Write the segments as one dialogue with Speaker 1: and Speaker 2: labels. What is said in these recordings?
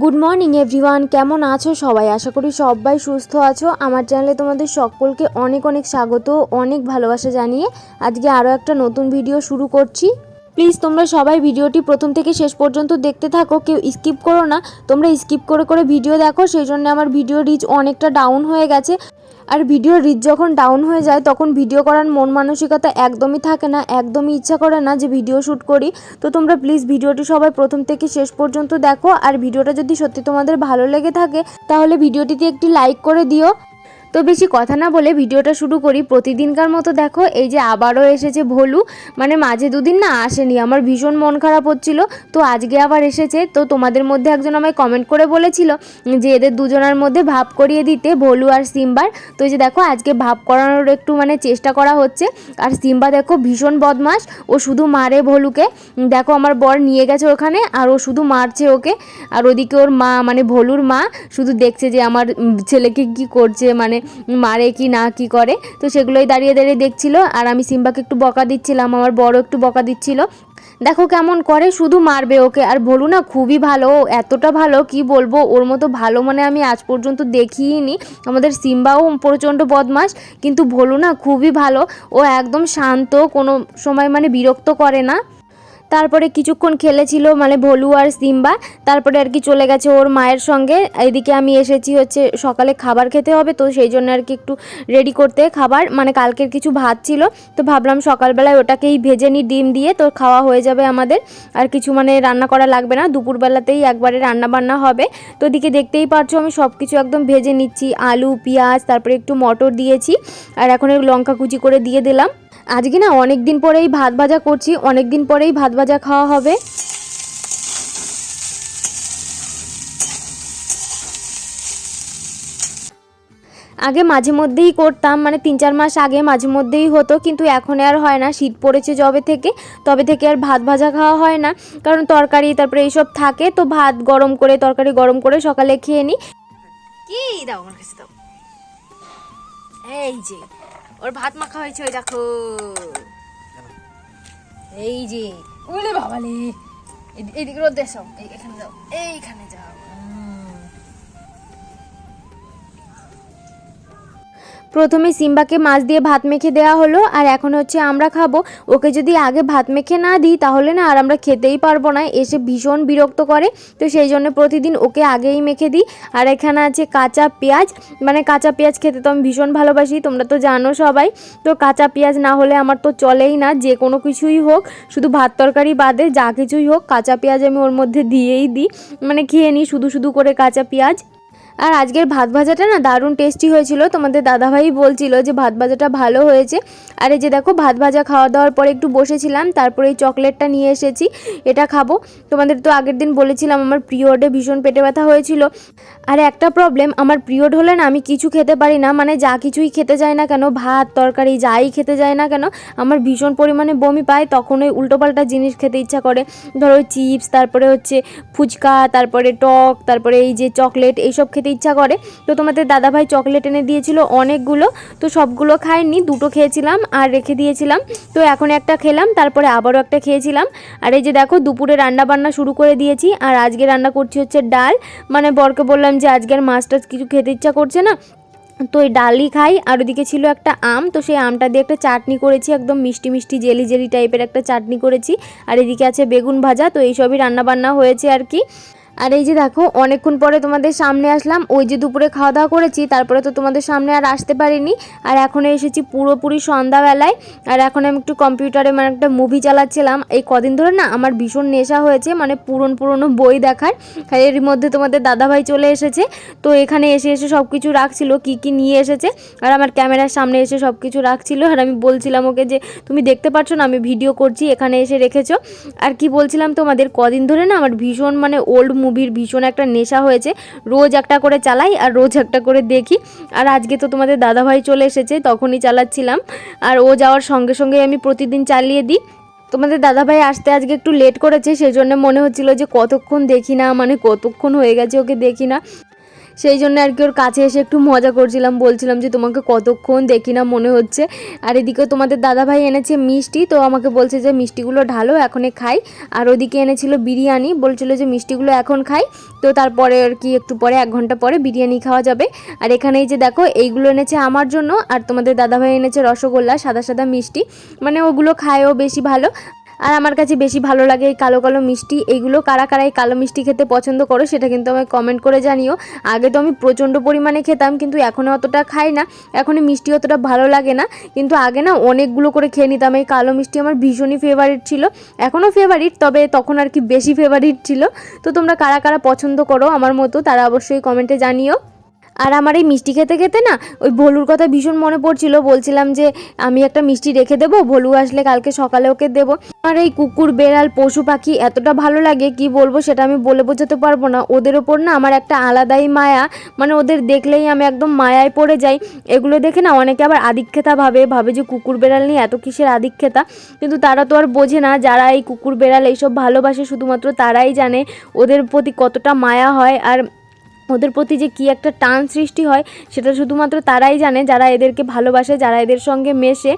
Speaker 1: Good morning everyone কেমন আছো সবাই? আশা করি সবাই সুস্থ আছো। আমার চ্যানেলে তোমাদের সকলকে অনেক অনেক স্বাগত, অনেক ভালোবাসা জানিয়ে আজকে আরও একটা নতুন ভিডিও শুরু করছি। প্লিজ তোমরা সবাই ভিডিওটি প্রথম থেকে শেষ পর্যন্ত দেখতে থাকো, কেউ স্কিপ করো না। তোমরা স্কিপ করে করে ভিডিও দেখো, সেই জন্য আমার ভিডিও রিচ অনেকটা ডাউন হয়ে গেছে। আর ভিডিও রিচ যখন ডাউন হয়ে যায়, তখন ভিডিও করার মন মানসিকতা একদমই থাকে না, একদমই ইচ্ছা করে না যে ভিডিও শ্যুট করি। তো তোমরা প্লিজ ভিডিওটি সবাই প্রথম থেকে শেষ পর্যন্ত দেখো। আর ভিডিওটা যদি সত্যি তোমাদের ভালো লেগে থাকে, তাহলে ভিডিওটিতে একটি লাইক করে দিও। তো বেশি কথা না বলে ভিডিওটা শুরু করি। প্রতিদিনকার মতো দেখো, এই যে আবারও এসেছে ভোলু। মানে মাঝে দুদিন না আসেনি, আমার ভীষণ মন খারাপ হচ্ছিল। তো আজকে আবার এসেছে, তো তোমাদের মধ্যে একজন আমায় কমেন্ট করে বলেছিল যে এদের দুজনের মধ্যে ভাব করিয়ে দিতে ভোলু আর সিম্বার। তো এই যে দেখো, আজকে ভাব করানোর একটু মানে চেষ্টা করা হচ্ছে। আর সিম্বা দেখো ভীষণ বদমাস ও শুধু মারে ভোলুকে। দেখো আমার বর নিয়ে গেছে ওখানে, আর ও শুধু মারছে ওকে। আর ওদিকে ওর মা মানে ভোলুর মা, শুধু দেখছে যে আমার ছেলেকে কি করছে মানে মারে কি না কি করে। তো সেগুলোই দাঁড়িয়ে দাঁড়িয়ে দেখছিল। আর আমি সিম্বাকে একটু বকা দিচ্ছিলাম, আমার বড় একটু বকা দিচ্ছিল। দেখো কেমন করে, শুধু মারবে ওকে। আর বলু না, খুবই ভালো এতটা ভালো, কি বলব, ওর মতো ভালো মানে আমি আজ পর্যন্ত দেখিনি। আমাদের সিম্বাও প্রচণ্ড বদমাস কিন্তু ভোলু না, খুবই ভালো। ও একদম শান্ত, কোনো সময় মানে বিরক্ত করে না। তারপরে কিছুক্ষণ খেলেছিল মানে ভলু আর সিম্বা, তারপরে আর কি চলে গেছে ওর মায়ের সঙ্গে। এদিকে আমি এসেছি হচ্ছে সকালে খাবার খেতে হবে, তো সেই জন্য আর কি একটু রেডি করতে খাবার। মানে কালকের কিছু ভাত ছিল, তো ভাবলাম সকালবেলায় ওটাকেই ভেজে নিই, ডিম দিয়ে, তো খাওয়া হয়ে যাবে আমাদের। আর কিছু মানে রান্না করা লাগবে না, দুপুরবেলাতেই একবারে রান্না বান্না হবে। তো এদিকে দেখতেই পারছ আমি সব কিছু একদম ভেজে নিচ্ছি, আলু, পেঁয়াজ, তারপরে একটু মটর দিয়েছি, আর এখন লঙ্কা কুচি করে দিয়ে দিলাম। আজকে না অনেক দিন পরেই ভাত ভাজা করছি অনেক দিন পরেই ভাত ভাজা খাওয়া হবে। আগে মাঝে মধ্যেই করতাম মানে তিন চার মাস আগে মাঝে মধ্যেই হতো, কিন্তু এখন আর হয় না, শীত পড়েছে যবে থেকে, তবে থেকে আর ভাত ভাজা খাওয়া হয় না, কারণ তরকারি, তারপরে এইসব থাকে, তো ভাত গরম করে, তরকারি গরম করে সকালে খেয়ে নিই
Speaker 2: কি? দাও, আমার কাছে দাও। এই যে। ওর ভাত মাখা হয়েছে, ওই দেখো। এই যে, উলে বাবালে। এদি- এদিকে রোদ দেশ এখানে যাও, এইখানে যাও।
Speaker 1: প্রথমে সিম্বাকে মাছ দিয়ে ভাত মেখে দেওয়া হলো, আর এখন হচ্ছে আমরা খাব। ওকে যদি আগে ভাত মেখে না দিই, তাহলে না আর আমরা খেতেই পারব না। এসে ভীষণ বিরক্ত করে। তো সেই জন্য প্রতিদিন ওকে আগেই মেখে দিই। আর এখানে আছে কাঁচা পেঁয়াজ। মানে কাঁচা পেঁয়াজ খেতে তো আমি ভীষণ ভালোবাসি, তোমরা তো জানো সবাই। তো কাঁচা পেঁয়াজ না হলে আমার তো চলেই না, যে কোনো কিছুই হোক। শুধু ভাত তরকারি বাদে যা কিছুই হোক, কাঁচা পেঁয়াজ আমি ওর মধ্যে দিয়েই দিই। মানে খেয়ে নিই শুধু শুধু করে কাঁচা পেঁয়াজ। আর আজকের ভাত ভাজাটা না দারুণ টেস্টি হয়েছিল। তোমাদের দাদাভাই বলছিল যে ভাত ভাজাটা ভালো হয়েছে। আর এই যে দেখো, ভাত ভাজা খাওয়া দাওয়ার পরে একটু বসেছিলাম, তারপরে এই চকলেটটা নিয়ে এসেছি, এটা খাব। তোমাদের তো আগের দিন বলেছিলাম, আমার পিরিয়ডে ভীষণ পেটে ব্যথা হয়েছিল। আর একটা প্রবলেম আমার পিরিয়ড হলে না আমি কিছু খেতে পারি না মানে যা কিছুই খেতে যায় না কেন, ভাত, তরকারি, যাই খেতে যায় না কেন, আমার ভীষণ পরিমাণে বমি পায়, তখন ওই উল্টোপাল্টা জিনিস খেতে ইচ্ছা করে। ধরো চিপস তারপরে হচ্ছে ফুচকা, তারপরে টক, তারপরে এই যে চকলেট, এইসব খেতে ইচ্ছা করে। তো তোমাদের দাদাভাই চকলেট এনে দিয়েছিল অনেকগুলো। তো সবগুলো খাইনি, দুটো খেয়েছিলাম আর রেখে দিয়েছিলাম। তো এখন একটা খেলাম, তারপরে আবারও একটা খেয়েছিলাম। আর এই যে দেখো, দুপুরে রান্না বান্না শুরু করে দিয়েছি। আর আজকে রান্না করছি হচ্ছে ডাল। মানে বরকে বললাম যে আজকে আর মাছ টাছ কিছু খেতে ইচ্ছা করছে না। তো ওই ডালই খাই। আর ওদিকে ছিল একটা আম। তো সেই আমটা দিয়ে একটা চাটনি করেছি, একদম মিষ্টি মিষ্টি, জেলি জেলি টাইপের একটা চাটনি করেছি। আর এদিকে আছে বেগুন ভাজা। তো এইসবই রান্না বান্না হয়েছে আর কি। আর এই যে দেখো, অনেকক্ষণ পরে তোমাদের সামনে আসলাম। ওই যে দুপুরে খাওয়া দাওয়া করেছি, তারপরে তো তোমাদের সামনে আর আসতে পারিনি। আর এখন এসেছি পুরোপুরি সন্ধ্যাবেলায়। আর এখন আমি একটু কম্পিউটারে মানে একটা মুভি চালাচ্ছিলাম। এই কদিন ধরে না আমার ভীষণ নেশা হয়েছে মানে পুরন পুরনো বই দেখার। এর মধ্যে তোমাদের দাদাভাই চলে এসেছে। তো এখানে এসে এসে সব কিছু রাখছিল, কি কি নিয়ে এসেছে। আর আমার ক্যামেরার সামনে এসে সব কিছু রাখছিল। আর আমি বলছিলাম ওকে যে, তুমি দেখতে পাচ্ছ না, আমি ভিডিও করছি, এখানে এসে রেখেছো। আর কি বলছিলাম তোমাদের, কদিন ধরে না আমার ভীষণ মানে ওল্ড মুভির ভীষণ একটা নেশা হয়েছে। রোজ একটা করে চালাই আর রোজ একটা করে দেখি। আর আজকে তো তোমাদের দাদাভাই চলে এসেছে, তখনই চালাচ্ছিলাম। আর ও যাওয়ার সঙ্গে সঙ্গে আমি প্রতিদিন চালিয়ে দিই। তোমাদের দাদাভাই আসতে আজকে একটু লেট করেছে সেই জন্য মনে হচ্ছিল যে কতক্ষণ দেখি না মানে কতক্ষণ হয়ে গেছে ওকে দেখি না। সেই জন্য আর কি ওর কাছে এসে একটু মজা করছিলাম, বলছিলাম যে তোমাকে কতক্ষণ দেখি না মনে হচ্ছে। আর এদিকে তোমাদের দাদাভাই এনেছে মিষ্টি, তো আমাকে বলছে যে মিষ্টিগুলো ঢালো, এখনই খাই। আর ওদিকে এনেছিল বিরিয়ানি, বলছিল যে মিষ্টিগুলো এখন খাই। তো তারপরে আর কি একটু পরে, এক ঘণ্টা পরে বিরিয়ানি খাওয়া যাবে। আর এখানেই যে দেখো, এইগুলো এনেছে আমার জন্য, আর তোমাদের দাদাভাই এনেছে রসগোল্লা, সাদা সাদা মিষ্টি। মানে ওগুলো খায়ও বেশি ভালো। আর আমার কাছে বেশি ভালো লাগে এই কালো কালো মিষ্টি। এইগুলো কারা কারা এই কালো মিষ্টি খেতে পছন্দ করো সেটা কিন্তু আমায় কমেন্ট করে জানিও। আগে তো আমি প্রচণ্ড পরিমাণে খেতাম, কিন্তু এখন অতটা খাই না। এখন মিষ্টি অতটা ভালো লাগে না। কিন্তু আগে না অনেকগুলো করে খেয়ে নিতাম। এই কালো মিষ্টি আমার ভীষণই ফেভারিট ছিল। এখনও ফেভারিট তবে তখন আর কি বেশি ফেভারিট ছিল। তো তোমরা কারা কারা পছন্দ করো আমার মতো, তারা অবশ্যই কমেন্টে জানিও। আর আমার এই মিষ্টি খেতে খেতে না ওই ভলুর কথা ভীষণ মনে পড়ছিল। বলছিলাম যে আমি একটা মিষ্টি রেখে দেবো, ভলু আসলে কালকে সকালে ওকে দেবো। আর এই কুকুর, বেড়াল, পশু পাখি এতটা ভালো লাগে, কি বলব সেটা আমি বলে বোঝাতে পারব না। ওদের ওপর না আমার একটা আলাদাই মায়া মানে ওদের দেখলেই আমি একদম মায়ায় পড়ে যাই। এগুলো দেখে না অনেকে আবার আদিক্ষেতা ভাবে ভাবে যে কুকুর, বেড়াল নিয়ে এত কিসের আদিক্ষেতা। কিন্তু তারা তো আর বোঝে না, যারা এই কুকুর, বেড়াল এইসব ভালোবাসে, শুধুমাত্র তারাই জানে ওদের প্রতি কতটা মায়া হয়। আর ওদের প্রতি যে কী একটা টান সৃষ্টি হয়, সেটা শুধুমাত্র তারাই জানে, যারা এদেরকে ভালোবাসে, যারা এদের সঙ্গে মেশে।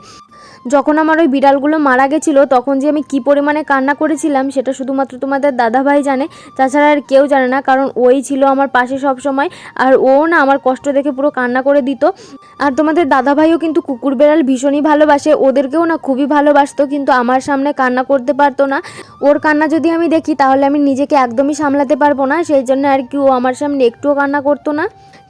Speaker 1: যখন আমার ওই বিড়ালগুলো মারা গেছিল, তখন যে আমি কি পরিমাণে কান্না করেছিলাম, সেটা শুধুমাত্র তোমাদের দাদাভাই জানে, তাছাড়া আর কেউ জানে না, কারণ ওই ছিল আমার পাশে সব সময় আর ও না আমার কষ্ট দেখে পুরো কান্না করে দিত। আর তোমাদের দাদাভাইও কিন্তু কুকুর বেড়াল ভীষণই ভালোবাসে। ওদেরকেও না খুবই ভালোবাসতো, কিন্তু আমার সামনে কান্না করতে পারতো না। ওর কান্না যদি আমি দেখি, তাহলে আমি নিজেকে একদমই সামলাতে পারব না। সেই জন্য আর কি ও আমার সামনে একটুও কান্না করতো না।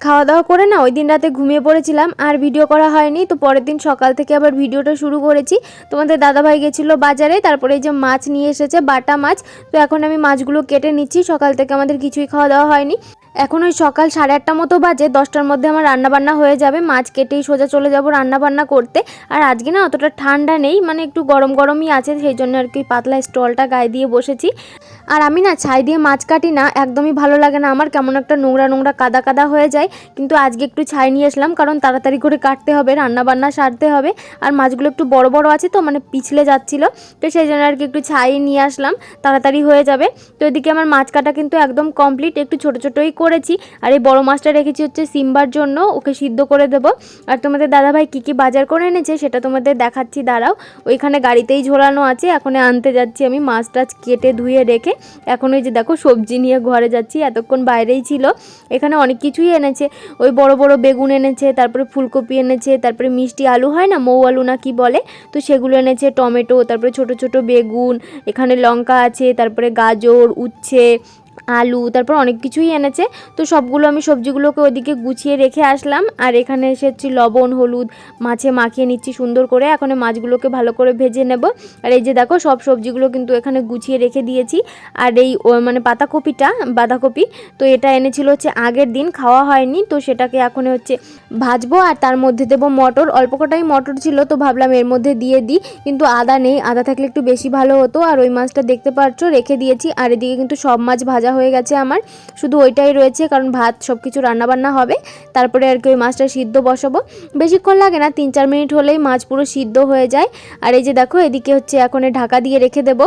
Speaker 1: খাওয়া দাওয়া করে না, ওই দিন রাতে ঘুমিয়ে পড়েছিলাম, আর ভিডিও করা হয়নি। তো পরের দিন সকাল থেকে আবার ভিডিওটা শুরু করেছি। তোমাদের দাদাভাই গেছিল বাজারে, তারপরে এই যে মাছ নিয়ে এসেছে, বাটা মাছ। তো এখন আমি মাছগুলো কেটে নিচ্ছি, সকাল থেকে আমাদের কিছুই খাওয়া দাওয়া হয়নি। এখন ওই সকাল সাড়ে আটটা মতো বাজে, দশটার মধ্যে আমার রান্নাবান্না হয়ে যাবে, মাছ কেটেই সোজা চলে যাব রান্নাবান্না করতে। আর আজকে না অতটা ঠান্ডা নেই মানে একটু গরম গরমই আছে, সেই জন্য আর কি পাতলা স্টলটা গায়ে দিয়ে বসেছি। আর আমি না ছাই দিয়ে মাছ কাটি না, একদমই ভালো লাগে না, আমার কেমন একটা নোংরা নোংরা কাদা কাদা হয়ে যায়। কিন্তু আজকে একটু ছাই নিয়ে আসলাম কারণ তাড়াতাড়ি করে কাটতে হবে রান্না বান্না সারতে হবে। আর মাছগুলো একটু বড় বড় আছে তো মানে পিছলে যাচ্ছিল, তো সেই জন্য আর কি একটু ছাই নিয়ে আসলাম, তাড়াতাড়ি হয়ে যাবে। তো এদিকে আমার মাছ কাটা কিন্তু একদম কমপ্লিট একটু ছোটো ছোটোই করেছি। আর এই বড় মাছটা রেখেছি হচ্ছে সিম্বার জন্য, ওকে সিদ্ধ করে দেবো। আর তোমাদের দাদাভাই কী কী বাজার করে এনেছে সেটা তোমাদের দেখাচ্ছি, দাঁড়াও। ওইখানে গাড়িতেই ঝোলানো আছে, এখন আনতে যাচ্ছি আমি মাছ টাছ কেটে ধুয়ে রেখে। এখন ওই যে দেখো সবজি নিয়ে ঘরে যাচ্ছি, এতক্ষণ বাইরেই ছিল। এখানে অনেক কিছুই এনেছে। ওই বড় বড় বেগুন এনেছে, তারপরে ফুলকপি এনেছে, তারপরে মিষ্টি আলু হয় না, মৌ আলু না কি বলে, তো সেগুলো এনেছে, টমেটো, তারপরে ছোট ছোট বেগুন, এখানে লঙ্কা আছে, তারপরে গাজর, উচ্ছে আলু, তারপর অনেক কিছুই এনেছে। তো সবগুলো আমি সবজিগুলোকে ওইদিকে গুছিয়ে রেখে আসলাম। আর এখানে এসেছি লবণ, হলুদ, মাছে মাখিয়ে নিচ্ছি সুন্দর করে। এখন মাছগুলোকে ভালো করে ভেজে নেব। আর এই যে দেখো, সব সবজিগুলো কিন্তু এখানে গুছিয়ে রেখে দিয়েছি। আর এই মানে পাতাকপিটা, বাঁধাকপি, তো এটা এনেছিল হচ্ছে আগের দিন, খাওয়া হয়নি। তো সেটাকে এখন হচ্ছে ভাজবো। আর তার মধ্যে দেবো মটর। অল্প কটাই মটর ছিল, তো ভাবলাম এর মধ্যে দিয়ে দিই। কিন্তু আদা নেই। আদা থাকলে একটু বেশি ভালো হতো। আর ওই মাছটা দেখতে পাচ্ছ, রেখে দিয়েছি। আর এদিকে কিন্তু সব মাছ ভাজা হয়ে গেছে আমার। শুধু ওইটাই রয়েছে, কারণ ভাত সব কিছু রান্নাবান্না হবে। তারপরে আর কি ওই মাছটা সিদ্ধ বসাবো। বেশিক্ষণ লাগে না, তিন চার মিনিট হলেই মাছ পুরো সিদ্ধ হয়ে যায়। আর এই যে দেখো, এদিকে হচ্ছে এখন ঢাকা দিয়ে রেখে দেবো।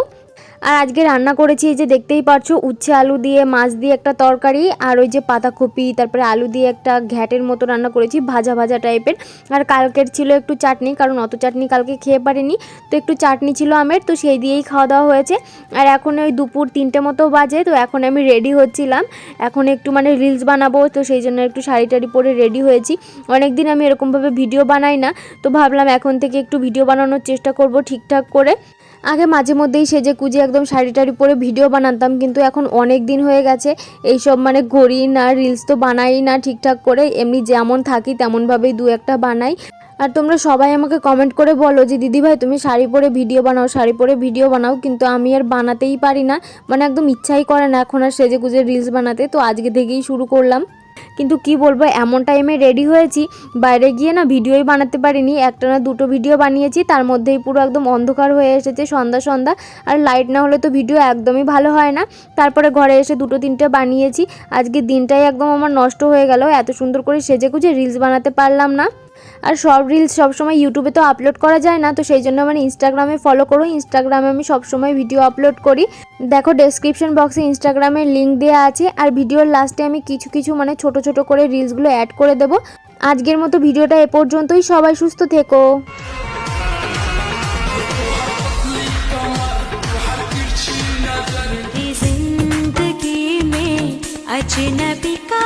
Speaker 1: আর আজকে রান্না করেছি এই যে দেখতেই পারছ, উচ্ছে আলু দিয়ে, মাছ দিয়ে একটা তরকারি, আর ওই যে পাতাকপি, তারপরে আলু দিয়ে একটা ঘ্যাটের মতো রান্না করেছি, ভাজা ভাজা টাইপের। আর কালকের ছিল একটু চাটনি, কারণ অত চাটনি কালকে খেয়ে পারিনি, তো একটু চাটনি ছিল আমের, তো সেই দিয়েই খাওয়া দাওয়া হয়েছে। আর এখন ওই দুপুর তিনটে মতো বাজে, তো এখন আমি রেডি হচ্ছিলাম। এখন একটু মানে রিলস বানাবো, তো সেই জন্য একটু শাড়ি টাড়ি পরে রেডি হয়েছি। অনেক দিন আমি এরকমভাবে ভিডিও বানাই না, তো ভাবলাম এখন থেকে একটু ভিডিও বানানোর চেষ্টা করব ঠিকঠাক করে। আগে মাঝে মধ্যেই সেজে কুজে একদম শাড়ি টাড়ি পরে ভিডিও বানাতাম, কিন্তু এখন অনেক দিন হয়ে গেছে। এইসব মানে করি না রিলস তো বানাই না ঠিকঠাক করে। এমনি যেমন থাকি তেমনভাবেই দু একটা বানাই। আর তোমরা সবাই আমাকে কমেন্ট করে বলো যে দিদিভাই তুমি শাড়ি পরে ভিডিও বানাও, শাড়ি পরে ভিডিও বানাও। কিন্তু আমি আর বানাতেই পারি না। মানে একদম ইচ্ছাই করে না এখন আর সেজে কুজে রিলস বানাতে। তো আজকে থেকেই শুরু করলাম। কিন্তু কি বলব, এমন টাইমে রেডি হয়েছি। বাইরে গিয়ে না ভিডিওই বানাতে পারিনি। একটা না দুটো ভিডিও বানিয়েছি। তার মধ্যেই পুরো একদম অন্ধকার হয়ে এসেছে সন্ধ্যা সন্ধ্যা। আর লাইট না হলে তো ভিডিও একদমই ভালো হয় না। তারপরে ঘরে এসে দুটো, তিনটে বানিয়েছি। আজকে দিনটাই একদম আমার নষ্ট হয়ে গেল। এত সুন্দর করে সেজে গুজে রিলস বানাতে পারলাম না। আর শর্ট রিলস সবসময় ইউটিউবে তো আপলোড করা যায় না তো সেই জন্য আমার ইনস্টাগ্রামে ফলো করো ইনস্টাগ্রামে আমি সবসময় ভিডিও আপলোড করি দেখো ডেসক্রিপশন বক্সে ইনস্টাগ্রামের লিঙ্ক দেওয়া আছে আর ভিডিওর লাস্টে আমি কিছু কিছু মানে ছোট ছোট করে রিলসগুলো অ্যাড করে দেবো আজকের মতো ভিডিওটা এ পর্যন্তই সবাই সুস্থ থেকো
Speaker 3: जिंदगी में अजनबी का